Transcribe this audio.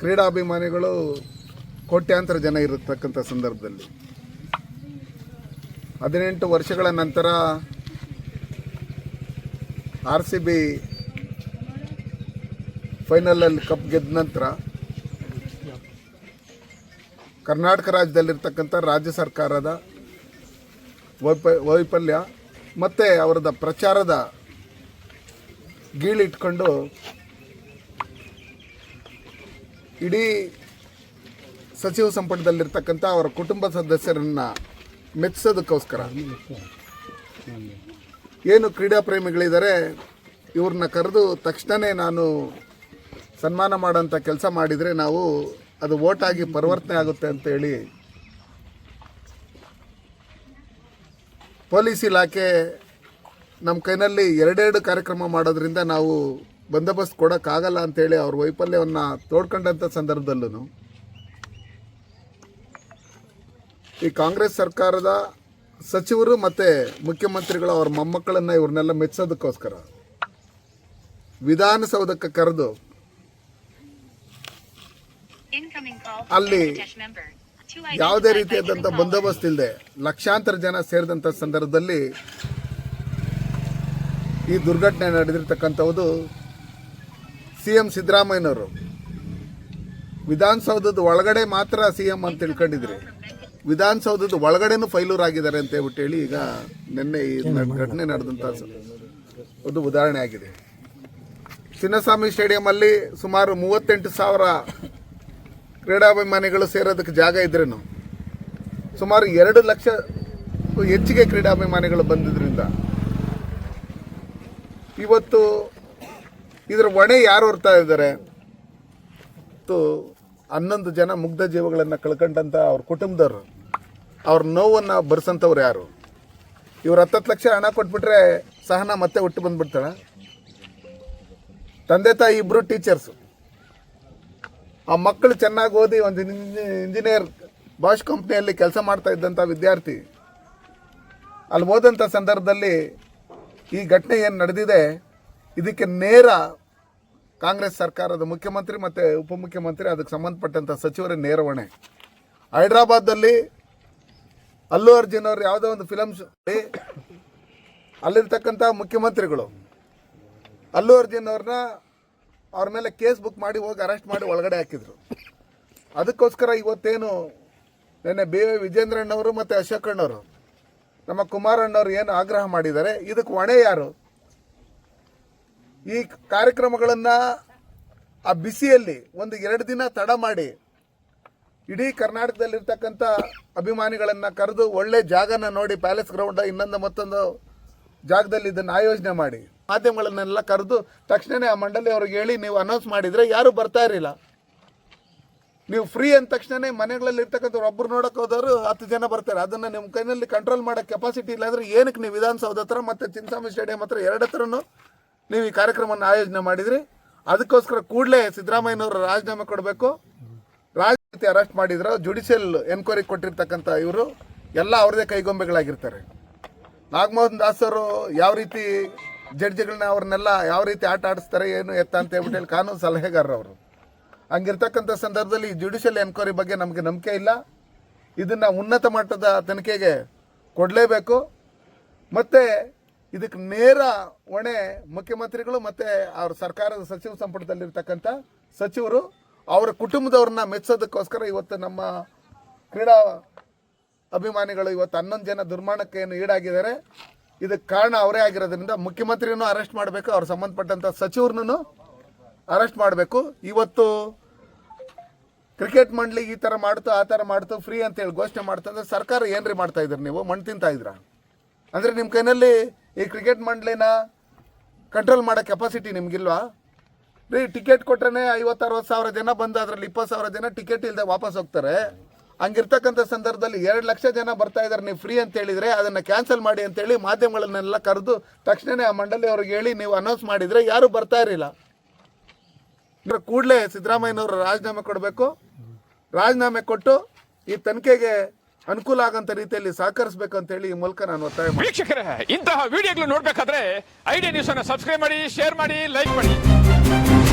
ಕ್ರೀಡಾಭಿಮಾನಿಗಳು ಕೋಟ್ಯಾಂತರ ಜನ ಇರತಕ್ಕಂಥ ಸಂದರ್ಭದಲ್ಲಿ. ಹದಿನೆಂಟು ವರ್ಷಗಳ ನಂತರ ಆರ್ ಸಿ ಬಿ ಫೈನಲಲ್ಲಿ ಕಪ್ ಗೆದ್ದ ನಂತರ ಕರ್ನಾಟಕ ರಾಜ್ಯದಲ್ಲಿರ್ತಕ್ಕಂಥ ರಾಜ್ಯ ಸರ್ಕಾರದ ವೈಪ, ವೈಫಲ್ಯ ಮತ್ತು ಅವರದ ಪ್ರಚಾರದ ಗೀಳಿಟ್ಕೊಂಡು ಇಡೀ ಸಚಿವ ಸಂಪುಟದಲ್ಲಿರ್ತಕ್ಕಂಥ ಅವರ ಕುಟುಂಬ ಸದಸ್ಯರನ್ನು ಮೆಚ್ಚಿಸೋದಕ್ಕೋಸ್ಕರ ಏನು ಕ್ರೀಡಾ ಪ್ರೇಮಿಗಳಿದ್ದಾರೆ, ಇವ್ರನ್ನ ಕರೆದು ತಕ್ಷಣವೇ ನಾನು ಸನ್ಮಾನ ಮಾಡೋಂಥ ಕೆಲಸ ಮಾಡಿದರೆ ನಾವು ಅದು ಓಟಾಗಿ ಪರಿವರ್ತನೆ ಆಗುತ್ತೆ ಅಂತೇಳಿ ಪೊಲೀಸ್ ಇಲಾಖೆ ನಮ್ಮ ಕೈನಲ್ಲಿ ಎರಡೆರಡು ಕಾರ್ಯಕ್ರಮ ಮಾಡೋದ್ರಿಂದ ನಾವು ಬಂದೋಬಸ್ತ್ ಕೊಡೋಕ್ಕಾಗಲ್ಲ ಅಂತೇಳಿ ಅವ್ರ ವೈಫಲ್ಯವನ್ನು ತೋಡ್ಕೊಂಡಂಥ ಸಂದರ್ಭದಲ್ಲೂ ಈ ಕಾಂಗ್ರೆಸ್ ಸರ್ಕಾರದ ಸಚಿವರು ಮತ್ತು ಮುಖ್ಯಮಂತ್ರಿಗಳು ಅವ್ರ ಮೊಮ್ಮಕ್ಕಳನ್ನು ಇವ್ರನ್ನೆಲ್ಲ ಮೆಚ್ಚೋದಕ್ಕೋಸ್ಕರ ವಿಧಾನಸೌಧಕ್ಕೆ ಕರೆದು ಅಲ್ಲಿ ಯಾವುದೇ ರೀತಿಯಾದಂಥ ಬಂದೋಬಸ್ತ್ ಇಲ್ಲದೆ ಲಕ್ಷಾಂತರ ಜನ ಸೇರಿದಂಥ ಸಂದರ್ಭದಲ್ಲಿ ಈ ದುರ್ಘಟನೆ ನಡೆದಿರ್ತಕ್ಕಂಥದ್ದು ಸಿ ಎಂ ಸಿದ್ದರಾಮಯ್ಯನವರು. ವಿಧಾನಸೌಧದ ಒಳಗಡೆ ಮಾತ್ರ ಸಿ ಎಂ ಅಂತ ತಿಳ್ಕೊಂಡಿದ್ರಿ. ವಿಧಾನಸೌಧದ ಒಳಗಡೆನೂ ಫೈಲೂರ್ ಆಗಿದ್ದಾರೆ ಅಂತ ಹೇಳ್ಬಿಟ್ಟು ಹೇಳಿ ಈಗ ನಿನ್ನೆ ಈ ಘಟನೆ ನಡೆದಂಥ ಒಂದು ಉದಾಹರಣೆ ಆಗಿದೆ. ಚಿನ್ನಸ್ವಾಮಿ ಸ್ಟೇಡಿಯಂ ಅಲ್ಲಿ ಸುಮಾರು ಮೂವತ್ತೆಂಟು ಸಾವಿರ ಕ್ರೀಡಾಭಿಮಾನಿಗಳು ಸೇರೋದಕ್ಕೆ ಜಾಗ ಇದ್ರೇನು? ಸುಮಾರು ಎರಡು ಲಕ್ಷ ಹೆಚ್ಚಿಗೆ ಕ್ರೀಡಾಭಿಮಾನಿಗಳು ಬಂದಿದ್ದರಿಂದ ಇವತ್ತು ಇದರ ಒಣೆ ಯಾರು ಹೊರ್ತಾ ಇದ್ದಾರೆ? ಮತ್ತು ಹನ್ನೊಂದು ಜನ ಮುಗ್ಧ ಜೀವಗಳನ್ನು ಕಳ್ಕೊಂಡಂಥ ಅವ್ರ ಕುಟುಂಬದವರು. ಅವ್ರ ನೋವನ್ನು ಬರ್ಸಂಥವ್ರು ಯಾರು? ಇವ್ರು ಹತ್ತತ್ತು ಲಕ್ಷ ಹಣ ಕೊಟ್ಬಿಟ್ರೆ ಸಹನ ಮತ್ತೆ ಹುಟ್ಟು ಬಂದ್ಬಿಡ್ತಾಳ? ತಂದೆ ತಾಯಿ ಇಬ್ಬರು ಟೀಚರ್ಸು. ಆ ಮಕ್ಕಳು ಚೆನ್ನಾಗಿ ಓದಿ ಒಂದು ಇಂಜಿನಿಯರ್ ಬಾಷ್ ಕಂಪ್ನಿಯಲ್ಲಿ ಕೆಲಸ ಮಾಡ್ತಾ ಇದ್ದಂಥ ವಿದ್ಯಾರ್ಥಿ. ಅಲ್ಲಿ ಹೋದಂಥ ಸಂದರ್ಭದಲ್ಲಿ ಈ ಘಟನೆ ಏನು ನಡೆದಿದೆ? ಇದಕ್ಕೆ ನೇರ ಕಾಂಗ್ರೆಸ್ ಸರ್ಕಾರದ ಮುಖ್ಯಮಂತ್ರಿ ಮತ್ತು ಉಪಮುಖ್ಯಮಂತ್ರಿ, ಅದಕ್ಕೆ ಸಂಬಂಧಪಟ್ಟಂಥ ಸಚಿವರ ನೇರ ಹೊಣೆ ಹೈದ್ರಾಬಾದಲ್ಲಿ ಅಲ್ಲು ಅರ್ಜುನ್ ಅವರು ಯಾವುದೋ ಒಂದು ಫಿಲಮ್ ಅಲ್ಲಿರ್ತಕ್ಕಂಥ ಮುಖ್ಯಮಂತ್ರಿಗಳು, ಅಲ್ಲು ಅರ್ಜುನ್ ಅವ್ರನ್ನ ಅವ್ರ ಮೇಲೆ ಕೇಸ್ ಬುಕ್ ಮಾಡಿ ಹೋಗಿ ಅರೆಸ್ಟ್ ಮಾಡಿ ಒಳಗಡೆ ಹಾಕಿದ್ರು. ಅದಕ್ಕೋಸ್ಕರ ಇವತ್ತೇನು ನಿನ್ನೆ ಬಿ ವಿ ವಿಜೇಂದ್ರಣ್ಣವರು ಮತ್ತು ಅಶೋಕಣ್ಣವರು, ನಮ್ಮ ಕುಮಾರಣ್ಣವರು ಏನು ಆಗ್ರಹ ಮಾಡಿದ್ದಾರೆ, ಇದಕ್ಕೆ ಹೊಣೆ ಯಾರು? ಈ ಕಾರ್ಯಕ್ರಮಗಳನ್ನು ಆ ಬಿಸಿಯಲ್ಲಿ ಒಂದು ಎರಡು ದಿನ ತಡ ಮಾಡಿ ಇಡೀ ಕರ್ನಾಟಕದಲ್ಲಿರ್ತಕ್ಕಂಥ ಅಭಿಮಾನಿಗಳನ್ನು ಕರೆದು ಒಳ್ಳೆ ಜಾಗನ ನೋಡಿ ಪ್ಯಾಲೇಸ್ ಗ್ರೌಂಡ್ ಇನ್ನೊಂದು ಮತ್ತೊಂದು ಜಾಗದಲ್ಲಿ ಇದನ್ನು ಆಯೋಜನೆ ಮಾಡಿ. ಮಾಧ್ಯಮಗಳನ್ನೆಲ್ಲ ಕರೆದು ತಕ್ಷಣವೇ ಆ ಮಂಡಳಿ ಅವ್ರಿಗೆ ಹೇಳಿ ನೀವು ಅನೌನ್ಸ್ ಮಾಡಿದರೆ ಯಾರೂ ಬರ್ತಾ ಇರಲಿಲ್ಲ. ನೀವು ಫ್ರೀ ಅಂದ ತಕ್ಷಣನೇ ಮನೆಗಳಲ್ಲಿ ಇರ್ತಕ್ಕಂಥವ್ರು ಒಬ್ಬರು ನೋಡೋಕೆ ಹೋದವರು ಹತ್ತು ಜನ ಬರ್ತಾರೆ. ಅದನ್ನು ನಿಮ್ಮ ಕೈನಲ್ಲಿ ಕಂಟ್ರೋಲ್ ಮಾಡೋ ಕೆಪಾಸಿಟಿ ಇಲ್ಲ ಅಂದರೆ ಏನಕ್ಕೆ ನೀವು ವಿಧಾನಸೌಧ ಹತ್ರ ಮತ್ತು ಚಿಂತಾಮಿ ಸ್ಟೇಡಿಯಂ ಹತ್ರ ಎರಡು ಹತ್ರನೂ ನೀವು ಈ ಕಾರ್ಯಕ್ರಮವನ್ನು ಆಯೋಜನೆ ಮಾಡಿದ್ರಿ. ಅದಕ್ಕೋಸ್ಕರ ಕೂಡಲೇ ಸಿದ್ದರಾಮಯ್ಯನವರು ರಾಜೀನಾಮೆ ಕೊಡಬೇಕು. ರಾಜನೀತಿ ಅರೆಸ್ಟ್ ಮಾಡಿದ್ರು ಜುಡಿಷಿಯಲ್ ಎನ್ಕ್ವೈರಿ ಕೊಟ್ಟಿರ್ತಕ್ಕಂಥ ಇವರು ಎಲ್ಲ ಅವ್ರದೇ ಕೈಗೊಂಬೆಗಳಾಗಿರ್ತಾರೆ. ನಾಗಮೋಹನ್ ದಾಸ್ ಅವರು ಯಾವ ರೀತಿ ಜಡ್ಜಿಗಳನ್ನ ಅವ್ರನ್ನೆಲ್ಲ ಯಾವ ರೀತಿ ಆಟ ಆಡಿಸ್ತಾರೆ, ಏನು ಎತ್ತ ಅಂತ ಹೇಳ್ಬಿಟ್ಟು ಹೇಳಿ ಕಾನೂನು ಸಲಹೆಗಾರರು ಅವರು. ಹಂಗಿರ್ತಕ್ಕಂಥ ಸಂದರ್ಭದಲ್ಲಿ ಜುಡಿಷಿಯಲ್ ಎನ್ಕ್ವೈರಿ ಬಗ್ಗೆ ನಮಗೆ ನಂಬಿಕೆ ಇಲ್ಲ. ಇದನ್ನು ಉನ್ನತ ಮಟ್ಟದ ತನಿಖೆಗೆ ಕೊಡಲೇಬೇಕು. ಮತ್ತು ಇದಕ್ಕೆ ನೇರ ಹೊಣೆ ಮುಖ್ಯಮಂತ್ರಿಗಳು ಮತ್ತು ಅವ್ರ ಸರ್ಕಾರದ ಸಚಿವ ಸಂಪುಟದಲ್ಲಿರ್ತಕ್ಕಂಥ ಸಚಿವರು ಅವರ ಕುಟುಂಬದವ್ರನ್ನ ಮೆಚ್ಚೋದಕ್ಕೋಸ್ಕರ ಇವತ್ತು ನಮ್ಮ ಕ್ರೀಡಾ ಅಭಿಮಾನಿಗಳು ಇವತ್ತು ಹನ್ನೊಂದು ಜನ ದುರ್ಮರಣಕ್ಕೆ ಏನು ಈಡಾಗಿದ್ದಾರೆ. ಇದಕ್ಕೆ ಕಾರಣ ಅವರೇ ಆಗಿರೋದ್ರಿಂದ ಮುಖ್ಯಮಂತ್ರಿಯನ್ನು ಅರೆಸ್ಟ್ ಮಾಡಬೇಕು, ಅವ್ರ ಸಂಬಂಧಪಟ್ಟಂಥ ಸಚಿವರನ್ನು ಅರೆಸ್ಟ್ ಮಾಡಬೇಕು. ಇವತ್ತು ಕ್ರಿಕೆಟ್ ಮಂಡಳಿ ಈ ಥರ ಮಾಡ್ತು, ಆ ಥರ ಮಾಡ್ತು, ಫ್ರೀ ಅಂತೇಳಿ ಘೋಷಣೆ ಮಾಡ್ತಂದ್ರೆ ಸರ್ಕಾರ ಏನ್ರಿ ಮಾಡ್ತಾ ಇದ್ರಿ ನೀವು? ಮಣ್ಣು ತಿಂತಾ ಇದ್ರ ಅಂದರೆ ನಿಮ್ಮ ಕೈನಲ್ಲಿ ಈ ಕ್ರಿಕೆಟ್ ಮಂಡಳಿನ ಕಂಟ್ರೋಲ್ ಮಾಡೋ ಕೆಪಾಸಿಟಿ ನಿಮಗಿಲ್ವಾ? ರೀ ಟಿಕೆಟ್ ಕೊಟ್ರೆ ಐವತ್ತು ಅರವತ್ತು ಸಾವಿರ ಜನ ಬಂದು ಅದರಲ್ಲಿ ಇಪ್ಪತ್ತು ಸಾವಿರ ಜನ ಟಿಕೆಟ್ ಇಲ್ಲದೆ ವಾಪಸ್ ಹೋಗ್ತಾರೆ. ಹಂಗಿರ್ತಕ್ಕಂಥ ಸಂದರ್ಭದಲ್ಲಿ ಎರಡು ಲಕ್ಷ ಜನ ಬರ್ತಾ ಇದ್ದಾರೆ ನೀವು ಫ್ರೀ ಅಂತ ಹೇಳಿದರೆ ಅದನ್ನು ಕ್ಯಾನ್ಸಲ್ ಮಾಡಿ ಅಂತೇಳಿ ಮಾಧ್ಯಮಗಳನ್ನೆಲ್ಲ ಕರೆದು ತಕ್ಷಣವೇ ಆ ಮಂಡಳಿ ಅವ್ರಿಗೆ ಹೇಳಿ ನೀವು ಅನೌನ್ಸ್ ಮಾಡಿದರೆ ಯಾರೂ ಬರ್ತಾ ಇರಲಿಲ್ಲ. ಅಂದರೆ ಕೂಡಲೇ ಸಿದ್ದರಾಮಯ್ಯನವರು ರಾಜೀನಾಮೆ ಕೊಡಬೇಕು. ರಾಜೀನಾಮೆ ಕೊಟ್ಟು ಈ ತನಿಖೆಗೆ ಅನುಕೂಲ ಆಗಂತ ರೀತಿಯಲ್ಲಿ ಸಹಕರಿಸಬೇಕು ಅಂತೇಳಿ ಈ ಮೂಲಕ ನಾನು ಒತ್ತಾಯ ಮಾಡಿ ವೀಕ್ಷಕರೇ, ಇಂತಹ ವಿಡಿಯೋಗಳು ನೋಡ್ಬೇಕಾದ್ರೆ ಐಡಿಯಾ ನ್ಯೂಸ್ ಅನ್ನು ಸಬ್ಸ್ಕ್ರೈಬ್ ಮಾಡಿ ಶೇರ್ ಮಾಡಿ ಲೈಕ್ ಮಾಡಿ.